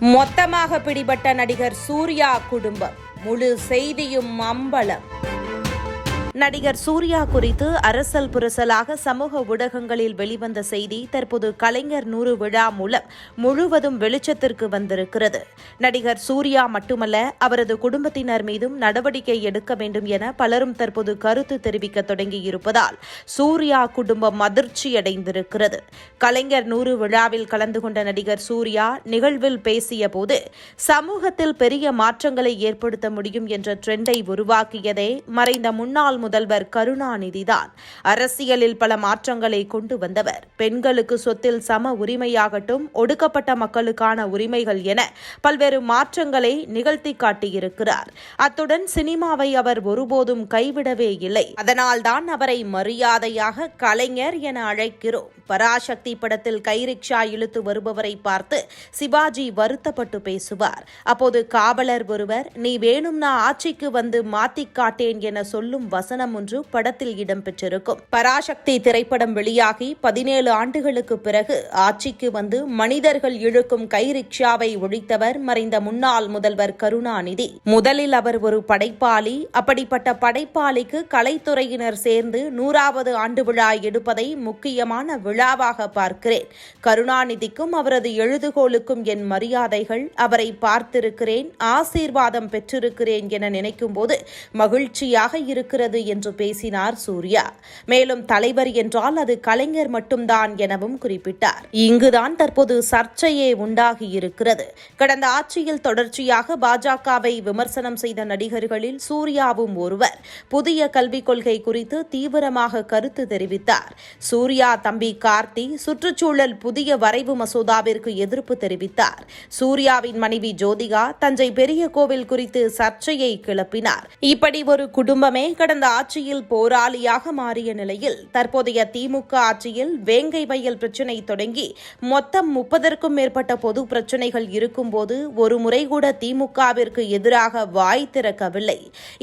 மொத்தமாக பிடிபட்ட நடிகர் சூர்யா குடும்பம். முழு செய்தியும் அம்பலம். நடிகர் சூர்யா குறித்து அரசல் புரசலாக சமூக ஊடகங்களில் வெளிவந்த செய்தி தற்போது கலைஞர் நூறு விழா மூலம் முழுவதும் வெளிச்சத்திற்கு வந்திருக்கிறது. நடிகர் சூர்யா மட்டுமல்ல அவரது குடும்பத்தினர் மீதும் நடவடிக்கை எடுக்க வேண்டும் என பலரும் தற்போது கருத்து தெரிவிக்க தொடங்கியிருப்பதால் சூர்யா குடும்பம் அதிர்ச்சியடைந்திருக்கிறது. கலைஞர் நூறு விழாவில் கலந்து கொண்ட நடிகர் சூர்யா நிகழ்வில் பேசிய போது சமூகத்தில் பெரிய மாற்றங்களை ஏற்படுத்த முடியும் என்ற ட்ரெண்டை உருவாக்கியதே மறைந்த முன்னாள் முதல்வர் கருணாநிதிதான். அரசியலில் பல மாற்றங்களை கொண்டு வந்தவர். பெண்களுக்கு சொத்தில் சம உரிமையாகட்டும் ஒடுக்கப்பட்ட மக்களுக்கான உரிமைகள் என பல்வேறு மாற்றங்களை நிகழ்த்தி காட்டியிருக்கிறார். அத்துடன் சினிமாவை அவர் ஒருபோதும் கைவிடவே இல்லை. அதனால்தான் அவரை மரியாதையாக கலைஞர் என அழைக்கிறோம். பராசக்தி படத்தில் கைரிக்ஷா இழுத்து வருபவரை பார்த்து சிவாஜி வருத்தப்பட்டு பேசுவார். அப்போது காவலர் ஒருவர் நீ வேணும்னா ஆட்சிக்கு வந்து மாத்திக் காட்டேன் என சொல்லும் வசனம் ஒன்று படத்தில் இடம்பெற்றிருக்கும். பராசக்தி திரைப்படம் வெளியாகி பதினேழு ஆண்டுகளுக்கு பிறகு ஆட்சிக்கு வந்து மனிதர்கள் இழுக்கும் கை ரிக்ஷாவை ஒழித்தவர் மறைந்த முன்னாள் முதல்வர் கருணாநிதி. முதலில் அவர் ஒரு படைப்பாளி அப்படிப்பட்ட படைப்பாளிக்கு கலைத்துறையினர் சேர்ந்து நூறாவது ஆண்டு விழா எடுப்பதை முக்கியமான விழாவாக பார்க்கிறேன். கருணாநிதிக்கும் அவரது எழுதுகோளுக்கும் என் மரியாதைகள் அவரை பார்த்திருக்கிறேன் ஆசீர்வாதம் பெற்றிருக்கிறேன் என நினைக்கும் போது மகிழ்ச்சியாக இருக்கிறது என்று பேசினார் சூர்யா. மேலும் தலைவர் என்றால் அது கலைஞர் மட்டும்தான் எனவும் குறிப்பிட்டார். இங்குதான் தற்போது சர்ச்சையே உண்டாகி இருக்கிறது கடந்த ஆட்சியில் தொடர்ச்சியாக பாஜகவை விமர்சனம் செய்த நடிகர்களில் சூர்யாவும் ஒருவர். புதிய கல்விக் கொள்கை குறித்து தீவிரமாக கருத்து தெரிவித்தார். சூர்யா தம்பி கார்த்தி சுற்றுச்சூழல் புதிய வரைவு மசோதாவிற்கு எதிர்ப்பு தெரிவித்தார். சூர்யாவின் மனைவி ஜோதிகா தஞ்சை பெரிய கோவில் குறித்து சர்ச்சையை கிளப்பினார். இப்படி ஒரு குடும்பமே கடந்த ஆட்சியில் போராளியாக மாறிய நிலையில் தற்போதைய திமுக ஆட்சியில் வேங்கை வயல் பிரச்சினை தொடங்கி மொத்தம் முப்பதற்கும் மேற்பட்ட பொது பிரச்சினைகள் இருக்கும்போது ஒரு முறை கூட திமுகவிற்கு எதிராக வாய் திறக்கவில்லை.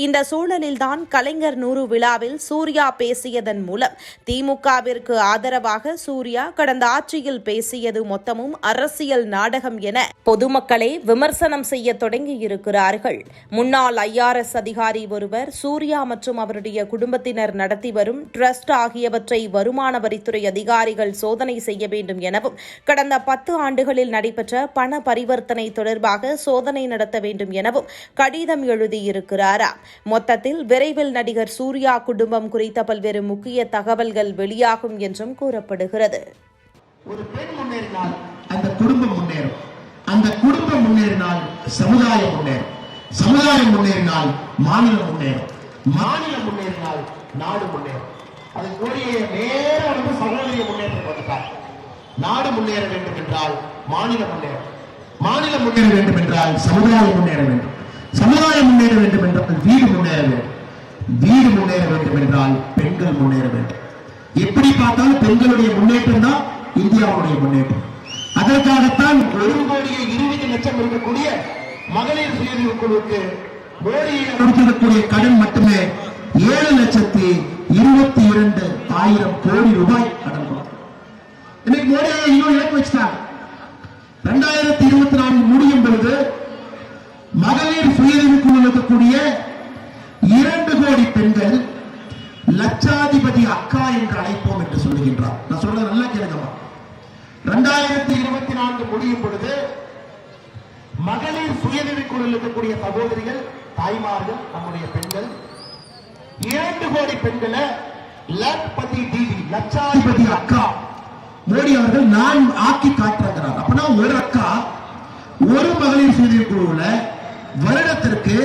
இந்த சூழலில்தான் கலைஞர் நூறு விழாவில் சூர்யா பேசியதன் மூலம் திமுகவிற்கு ஆதரவாக சூர்யா கடந்த ஆட்சியில் பேசியது மொத்தமும் அரசியல் நாடகம் என பொதுமக்களே விமர்சனம் செய்ய தொடங்கியிருக்கிறார்கள். முன்னாள் ஐஆர்எஸ் அதிகாரி ஒருவர் சூர்யா மற்றும் அவர் அவருடைய குடும்பத்தினர் நடத்தி வரும் ட்ரஸ்ட் ஆகியவற்றை வருமான வரித்துறை அதிகாரிகள் சோதனை செய்ய வேண்டும் எனவும் கடந்த பத்து ஆண்டுகளில் நடைபெற்ற பண பரிவர்த்தனை தொடர்பாக சோதனை நடத்த வேண்டும் எனவும் கடிதம் எழுதியிருக்கிறாராம் மொத்தத்தில் விரைவில் நடிகர் சூர்யா குடும்பம் குறித்த பல்வேறு முக்கிய தகவல்கள் வெளியாகும் என்றும் கூறப்படுகிறது. ஒரு பெண் முன்னேறினால் அந்த குடும்பம் முன்னேறும். அந்த குடும்பம் முன்னேறினால் சமுதாயம் முன்னேறும். சமுதாயம் முன்னேறினால் மாநிலம் முன்னேறும். மாநிலம் முன்னேறினால் நாடு முன்னேறும். அது கூடிய நேரம் வந்து சகோதரிய முன்னேற்றம் வந்துட்டார் நாடு முன்னேற வேண்டும் என்றால் மாநிலம் முன்னேறும். மாநிலம் முன்னேற வேண்டும் என்றால் சமுதாயம் முன்னேற வேண்டும். சமுதாயம் முன்னேற வேண்டும் என்றால் வீடு முன்னேற வேண்டும். வீடு முன்னேற வேண்டும் என்றால் பெண்கள் முன்னேற வேண்டும். எப்படி பார்த்தாலும் பெண்களுடைய முன்னேற்றம் தான் இந்தியாவுடைய முன்னேற்றம். அதற்காகத்தான் ஒரு கோடியே இருபது லட்சம் இருக்கக்கூடிய மகளிர் சுயநிதி குழுவுக்கு மோடி கொடுத்திருக்கக்கூடிய கடன் மட்டுமே ஏழு லட்சத்தி இருபத்தி இரண்டு ஆயிரம் கோடி ரூபாய் கடன் இன்னைக்கு மோடி ஐயா இன்னும் வச்சுட்டாங்க ரெண்டாயிரத்தி இருபத்தி நான்கு முடியும் பொழுது மகளிர் சுயநிதி குழு இருக்கக்கூடிய இரண்டு கோடி பெண்கள் லட்சாதிபதி அக்கா என்று அழைப்போம் என்று சொல்லுகின்றார். நான் சொல்றது நல்லா கேளுங்கம்மா. ரெண்டாயிரத்தி இருபத்தி நான்கு முடியும் பொழுது மகளிர் சுயநிதிக்குழு இருக்கக்கூடிய சகோதரிகள் தாய்மார்கள் நம்முடைய பெண்கள். இரண்டு கோடி பெண்களை லட்பதி தீதி லட்சாதிபதி அக்கா. மோடி அவர்கள் நான் ஆக்கி காட்டுறாங்கிறார். அப்பனா ஒரு அக்கா ஒரு மகளிர் சுயநிதி குழுவில் வருடத்திற்கு